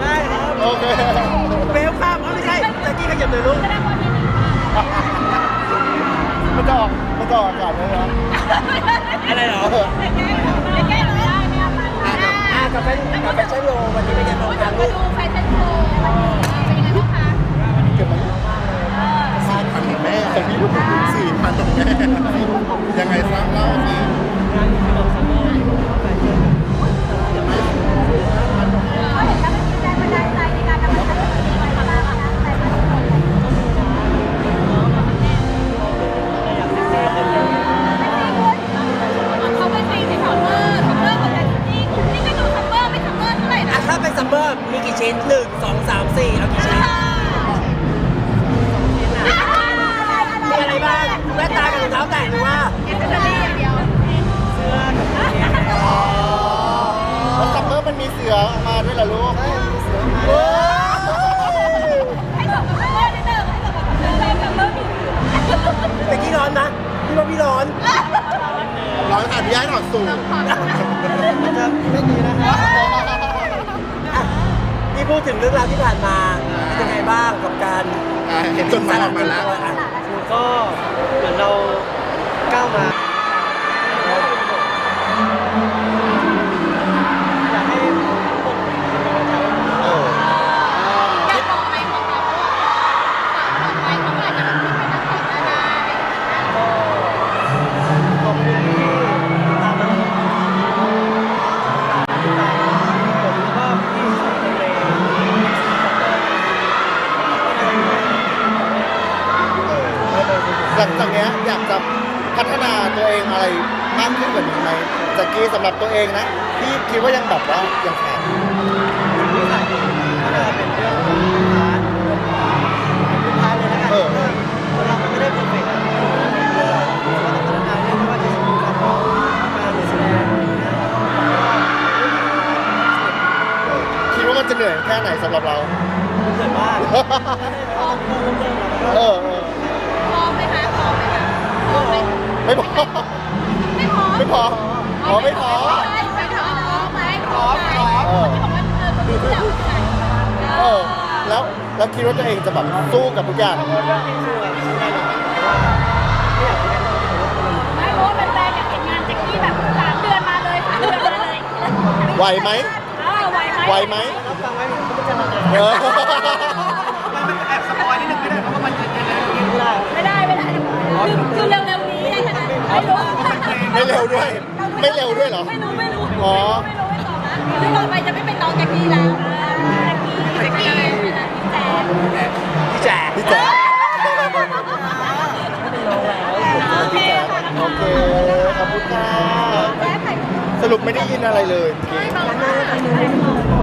ได้ครับโอเคเวลข้ามเอาไม่ใช่แจ็คกี้ขยับหน่อยลูกมันจะออกมันจะออกอากาศไหมครับอะไรเหรอเอออะกับแฟนกับแฟชั่นโลวันนี้เป็นยังไงบ้างคะลูก เป็นซัมเมอร์มีกี่ชิ้นหนึ่งสองสามสี่เอากี่ชิ้นมีอะไรบ้างแว่นตากับรองเท้าแตะหรือว่าเอเซอรี่อย่างเดียวเสื้อกับกางเกงแล้วซัมเมอร์มันมีเสือออกมาด้วยเหรอลูกโอ้ให้สมกับซัมเมอร์นิดนึงให้สมกับซัมเมอร์ซัมเมอร์มีตะกี้ร้อนนะพี่ว่าพี่ร้อนร้อนค่ะพี่ย้ายถอดสูท ไม่ดีนะครั บนี่พูดถึงเรื่องราวที่ผ่านมาเป็นยังไงบ้างกับการอ่าเห็นจดหมายออกมาแล้วอะก็เหมือนเราก้าวมา ลังจากเนี้ยอยากจะพัฒนาตัวเองอะไรมากขึ้นกว่านี้ไหมจากกี้สำหรับตัวเองนะพี่คิดว่ายังแบบว่ายังขาดที่ขายดีก็จะเป็นเรื่องของลูกค้าลูกค้าเลยแล้วกันคนเรามันไม่ได้เพอร์เฟกต์อะเราต้องพัฒนาเรื่องไม่ว่าจะเป็นการร้องการแสดงอะไรอย่างเงี้ยแล้วก็คิดว่ามันจะเหนื่อยแค่ไหนสำหรับเราเกิดว่าถ้าได้เราต้องเริ่มเริ่มเราเอก็อเออ ไหมไม่พอ ไม่พร้อมไม่พออ๋อไม่พอไม่พร้อมพร้อมไหมพร้อมพร้อมที่บอกว่าเออคนที่อยากใจเออแล้วแล้วคิดว่าตัวเองจะแบบสู้กับทุกอย่างเรื่องที่คือสิ่งใดหนึ่งว่าไม่อยากเป็นนักร้องที่ผมว่าไม่พราะว่าแฟนอยากเห็นงานแจ็คกี้แบบสามเดือนมาเลยสามเดือนมาเลยไหวไหมเออไหวไหมไหวไหมรับฟังไว้ผมก็จะมาเออ ด้วย ไม่เร็วด้วยเหรอ ไม่รู้ไม่รู้อ๋อ ไม่รู้ไม่ตอบนะคือต่อไปจะไม่เป็นน้องแจ็คกี้แล้วแจ็คกี้แจ็คกี้พี่แจ็คพี่แจ๊คพี่แจ๊คโอเคค่ะโอเคขอบคุณค่ะแจ๊คถ่ายสรุปไม่ได้ยินอะไรเลย ไมื่อกี้ไม่บอก